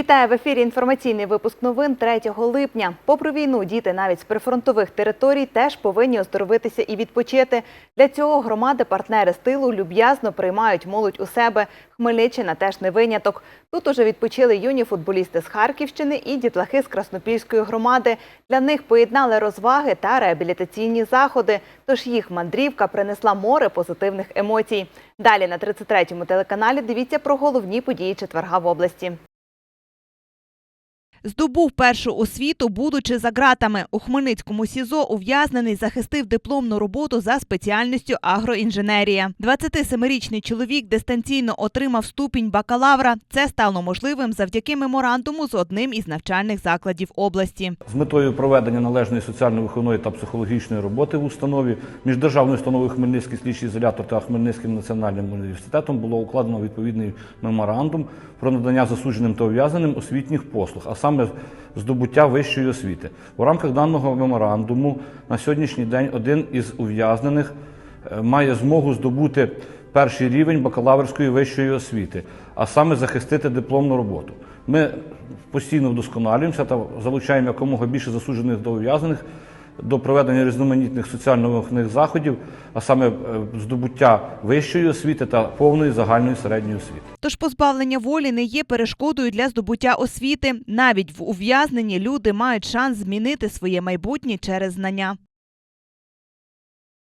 Вітаю в ефірі. Інформаційний випуск новин 3 липня. Попри війну, діти навіть з прифронтових територій теж повинні оздоровитися і відпочити. Для цього громади-партнери з тилу люб'язно приймають молодь у себе. Хмельниччина теж не виняток. Тут уже відпочили юні футболісти з Харківщини і дітлахи з Краснопільської громади. Для них поєднали розваги та реабілітаційні заходи. Тож їх мандрівка принесла море позитивних емоцій. Далі на 33-му телеканалі дивіться про головні події четверга в області. Здобув першу освіту, будучи за ґратами. У Хмельницькому СІЗО ув'язнений захистив дипломну роботу за спеціальністю агроінженерія. 27-річний чоловік дистанційно отримав ступінь бакалавра. Це стало можливим завдяки меморандуму з одним із навчальних закладів області. З метою проведення належної соціально-виховної та психологічної роботи в установі між державною установою Хмельницький слідчий ізолятор та Хмельницьким національним університетом було укладено відповідний меморандум про надання засудженим та ув'язненим освітніх послуг, а саме здобуття вищої освіти. У рамках даного меморандуму на сьогоднішній день один із ув'язнених е, має змогу здобути перший рівень бакалаврської вищої освіти, а саме захистити дипломну роботу. Ми постійно вдосконалюємося та залучаємо якомога більше засуджених до ув'язнених до проведення різноманітних соціально-виховних заходів, а саме е, здобуття вищої освіти та повної загальної середньої освіти. Тож позбавлення волі не є перешкодою для здобуття освіти. Навіть в ув'язненні люди мають шанс змінити своє майбутнє через знання.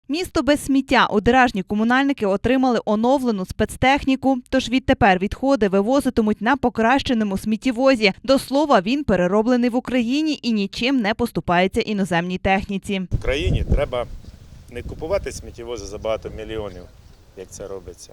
Місто без сміття одеражні комунальники отримали оновлену спецтехніку, тож відтепер відходи вивозитимуть на покращеному сміттєвозі. До слова, він перероблений в Україні і нічим не поступається іноземній техніці. В країні треба не купувати сміттєвози за багато мільйонів, як це робиться,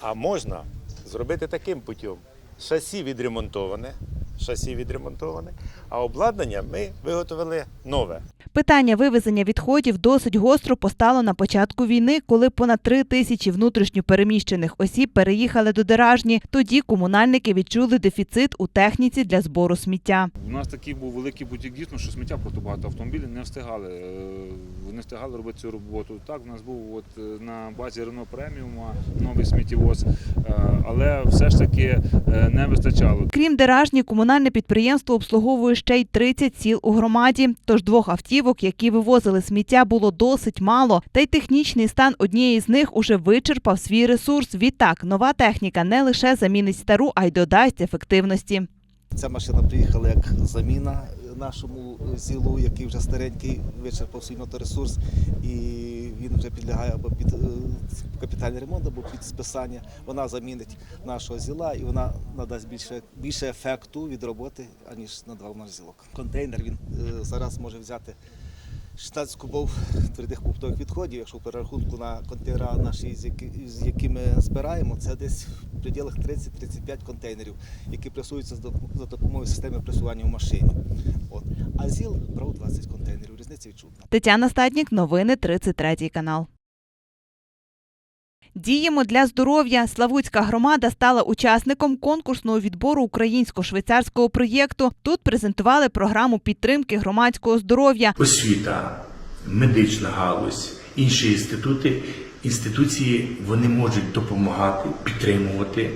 а можна зробити таким путем. Шасі відремонтоване, шасі відремонтоване, а обладнання ми виготовили нове. Питання вивезення відходів досить гостро постало на початку війни, коли понад три тисячі внутрішньо переміщених осіб переїхали до Деражні. Тоді комунальники відчули дефіцит у техніці для збору сміття. У нас такий був великий потік дійсно, що сміття просто багато автомобілів не встигали. е, Не встигали робити цю роботу. Так, в нас був от е, на базі Рено Преміума новий сміттєвоз, е, але все ж таки не вистачало. Крім Деражні, комунальне підприємство обслуговує ще й 30 сіл у громаді. Тож двох автівок, які вивозили сміття, було досить мало. Та й технічний стан однієї з них уже вичерпав свій ресурс. Відтак, нова техніка не лише замінить стару, а й додасть ефективності. Ця машина приїхала як заміна нашому зілу, який вже старенький, вичерпав свій моторесурс, і він вже підлягає або під е, капітальний ремонт, або під списання. Вона замінить нашого зіла і вона надасть більше, більше ефекту від роботи, аніж надавав наш зілок. Контейнер він е, зараз може взяти 16 кубов твердих побутових відходів, якщо в перерахунку на контейнера наші, з якими збираємо, це десь в пределах 30-35 контейнерів, які пресуються за допомогою системи пресування в машині. От. А ЗІЛ брав 20 контейнерів, різниця відчутна. Тетяна Статнік, новини 33 канал. Діємо для здоров'я. Славутська громада стала учасником конкурсного відбору українсько-швейцарського проєкту. Тут презентували програму підтримки громадського здоров'я. освіта, медична галузь, інші інститути, інституції вони можуть допомагати, підтримувати,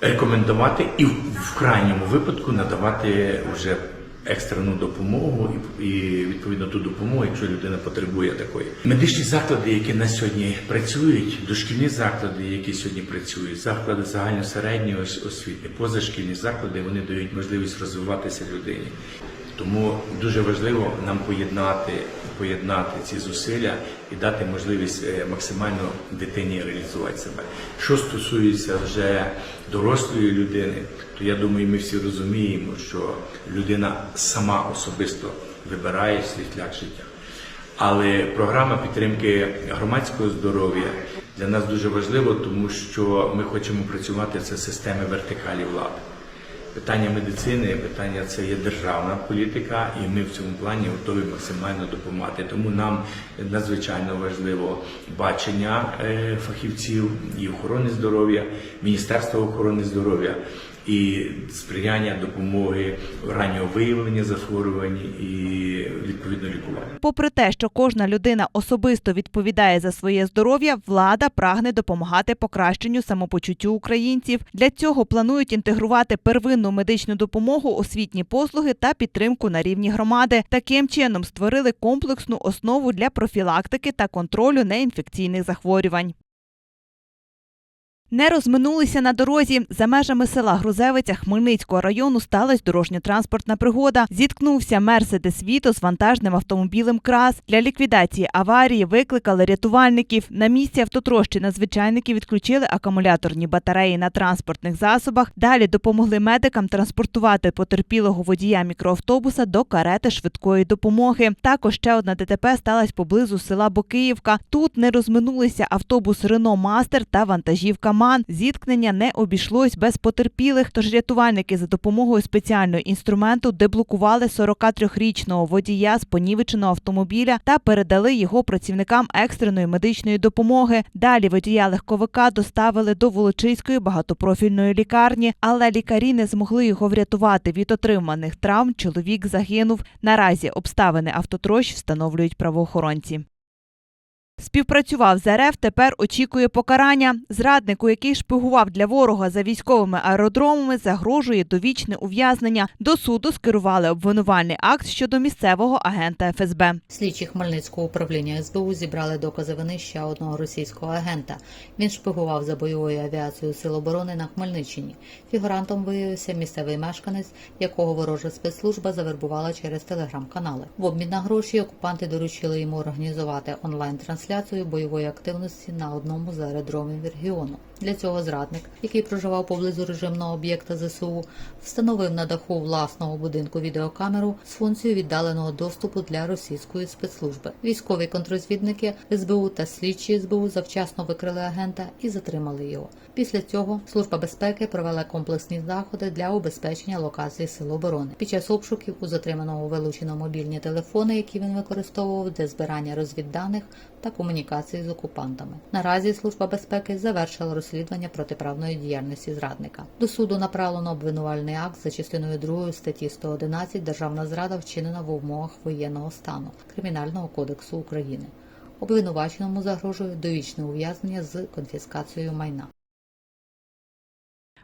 рекомендувати і в в крайньому випадку надавати вже екстрену допомогу і, і відповідно ту допомогу, якщо людина потребує такої. Медичні заклади, які на сьогодні працюють, дошкільні заклади, які сьогодні працюють, заклади загальносередньої середньої освіти, позашкільні заклади, вони дають можливість розвиватися людині. Тому дуже важливо нам поєднати, поєднати ці зусилля і дати можливість е, максимально дитині реалізувати себе. Що стосується вже дорослої людини, то я думаю, ми всі розуміємо, що людина сама особисто вибирає свій шлях життя. Але програма підтримки громадського здоров'я для нас дуже важлива, тому що ми хочемо працювати це системи вертикалі влади. Питання медицини, питання це є державна політика, і ми в цьому плані готові максимально допомагати. Тому нам надзвичайно важливо бачення е, фахівців і охорони здоров'я, Міністерства охорони здоров'я, і сприяння допомоги раннього виявлення захворювань і відповідно лікування. Попри те, що кожна людина особисто відповідає за своє здоров'я, влада прагне допомагати покращенню самопочуттю українців. Для цього планують інтегрувати первинну медичну допомогу, освітні послуги та підтримку на рівні громади. Таким чином створили комплексну основу для профілактики та контролю неінфекційних захворювань. Не розминулися на дорозі. За межами села Грузевиця Хмельницького району сталася дорожньо-транспортна пригода. Зіткнувся Мерседес Віто з вантажним автомобілем Крас. Для ліквідації аварії викликали рятувальників. На місці автотрощі надзвичайники відключили акумуляторні батареї на транспортних засобах. Далі допомогли медикам транспортувати потерпілого водія мікроавтобуса до карети швидкої допомоги. Також ще одна ДТП сталася поблизу села Бокиївка. Тут не розминулися автобус Рено Мастер та вантажівка МАН. Зіткнення не обійшлось без потерпілих. Тож рятувальники за допомогою спеціального інструменту деблокували 43-річного водія з понівеченого автомобіля та передали його працівникам екстреної медичної допомоги. Далі водія легковика доставили до Волочиської багатопрофільної лікарні, але лікарі не змогли його врятувати від отриманих травм. Чоловік загинув. Наразі обставини автотрощ встановлюють правоохоронці. Співпрацював з РФ, тепер очікує покарання. Зраднику, який шпигував для ворога за військовими аеродромами, загрожує довічне ув'язнення. До суду скерували обвинувальний акт щодо місцевого агента ФСБ. Слідчі Хмельницького управління СБУ зібрали докази вини ще одного російського агента. Він шпигував за бойовою авіацією Сил оборони на Хмельниччині. Фігурантом виявився місцевий мешканець, якого ворожа спецслужба завербувала через телеграм-канали. В обмін на гроші окупанти доручили йому організувати онлайн-трансляцію бойової активності на одному з аеродромів регіону. Для цього зрадник, який проживав поблизу режимного об'єкта ЗСУ, встановив на даху власного будинку відеокамеру з функцією віддаленого доступу для російської спецслужби. Військові контрозвідники СБУ та слідчі СБУ завчасно викрили агента і затримали його. Після цього служба безпеки провела комплексні заходи для убезпечення локації сил оборони. Під час обшуків у затриманого вилучено мобільні телефони, які він використовував для збирання розвідданих та комунікації з окупантами. Наразі служба безпеки завершила розслідування протиправної діяльності зрадника. До суду направлено обвинувальний акт за частиною 2 статті 111 Державна зрада вчинена в умовах воєнного стану Кримінального кодексу України. Обвинуваченому загрожує довічне ув'язнення з конфіскацією майна.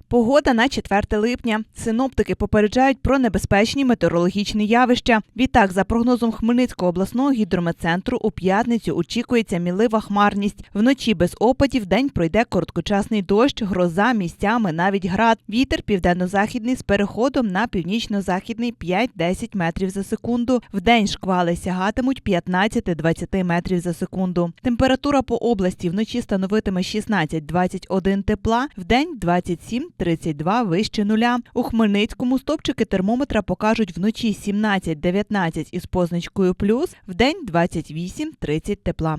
Погода на 4 липня. Синоптики попереджають про небезпечні метеорологічні явища. Відтак, за прогнозом Хмельницького обласного гідрометцентру, у п'ятницю очікується мілива хмарність. Вночі без опадів день пройде короткочасний дощ, гроза місцями навіть град. Вітер південно-західний з переходом на північно-західний 5-10 метрів за секунду. Вдень шквали сягатимуть 15-20 метрів за секунду. Температура по області вночі становитиме 16-21 тепла, вдень 27-32 вище нуля. У Хмельницькому стопчики термометра покажуть вночі 17-19 із позначкою плюс, в день 28-30 тепла.